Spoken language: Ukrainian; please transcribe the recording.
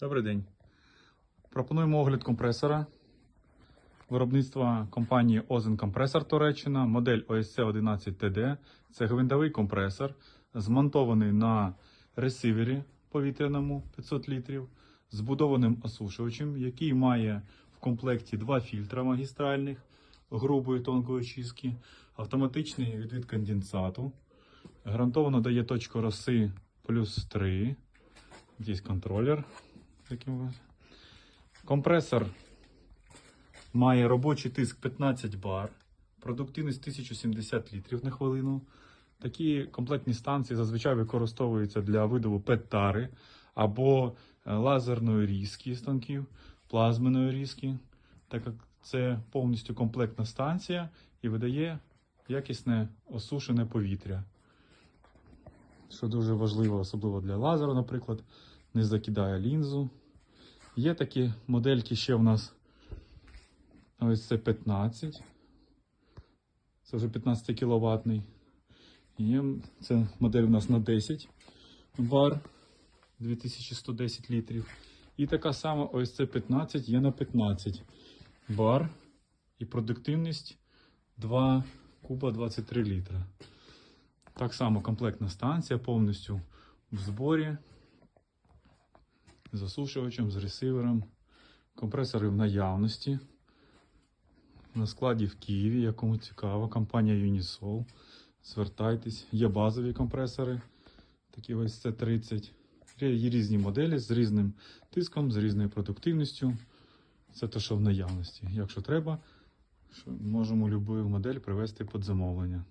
Добрий день. Пропонуємо огляд компресора виробництва компанії Озен Компресор Туреччина, модель OSC 11 TD. Це гвинтовий компресор, змонтований на ресивері повітряному 500 літрів, збудованим осушувачем, який має в комплекті два фільтра магістральних грубої тонкої очистки, автоматичний відвід конденсату. Гарантовано дає точку роси плюс 3. Є контролер. Таким ось. Компресор має робочий тиск 15 бар, продуктивність 1070 літрів на хвилину. Такі комплектні станції зазвичай використовуються для видову пет-тари або е, лазерної різки станків, плазменної різки, так як це повністю комплектна станція і видає якісне осушене повітря. Що дуже важливо, особливо для лазеру, наприклад, не закидає лінзу. Є такі модельки ще у нас. Ось це 15. Це вже 15 кіловатний. Є це модель у нас на 10 бар 2110 літрів. І така сама ось це 15 є на 15 бар. І продуктивність 2 куба 23 літра. Так само комплектна станція повністю в зборі. Засушувачем, з ресивером. Компресори в наявності. На складі в Києві, якому цікаво, компанія Unisol. Звертайтесь, є базові компресори, такі ось це 30. Є різні моделі з різним тиском, з різною продуктивністю. Це те, що в наявності. Якщо треба, можемо будь-яку модель привезти під замовлення.